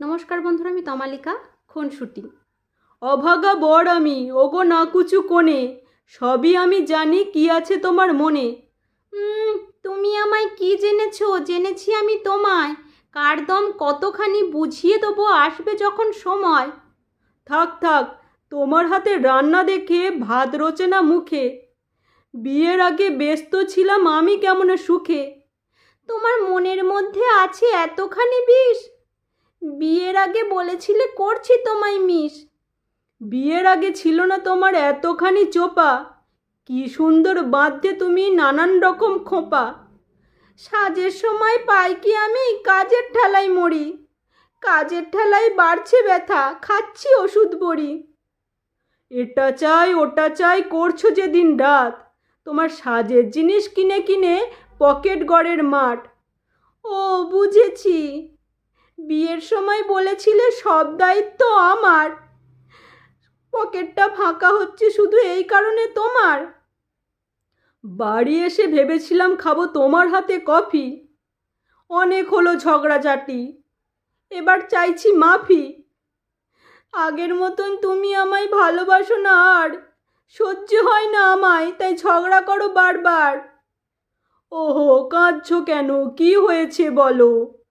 নমস্কার বন্ধুরা আমি তমালিকা খুনসুটি অভাগা বর আমি ওগো না কুচু কোণে সবই আমি জানি কি আছে তোমার মনে। তুমি আমায় কি জেনেছো? জেনেছি আমি তোমায়। কার দম কতখানি বুঝিয়ে দেবো আসবে যখন সময়? থাক থাক তোমার হাতে রান্না দেখে ভাত রোচে না মুখে। বিয়ের আগে ব্যস্ত ছিলাম আমি কেমন সুখে? তোমার মনের মধ্যে আছে এতখানি বিষ? আগে বলেছিলে করছি তোমায় মিস। বিয়ের আগে ছিল না তোমার এতখানি চোপা। কি সুন্দর বাঁধতে তুমি নানান রকম খোঁপা। সাজের সময় পাই কি আমি কাজের ঠেলায় মরি। কাজের ঠেলায় বাড়ছে ব্যথা, খাচ্ছি ওষুধ বড়ি এটা চাই, ওটা চাই করছ যে দিন রাত। তোমার সাজের জিনিস কিনে কিনে পকেট গড়ের মাঠ। ও, বুঝেছি। বিয়ের সময় বলেছিলে সব দায়িত্ব আমার। পকেটটা ফাঁকা হচ্ছে শুধু এই কারণে তোমার। বাড়ি এসে ভেবেছিলাম খাব তোমার হাতে কফি। অনেক হলো ঝগড়াঝাটি। এবার চাইছি মাফি। আগের মতন তুমি আমায় ভালোবাসো না আর। সহ্য হয় না আমায়, তাই ঝগড়া করো বারবার। ওহো, কাঁদছো কেন? কি হয়েছে বলো?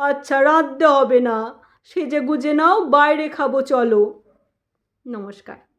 আচ্ছা রাঁধতে হবে না। সেজে গুজে নাও বাইরে খাব চলো। নমস্কার।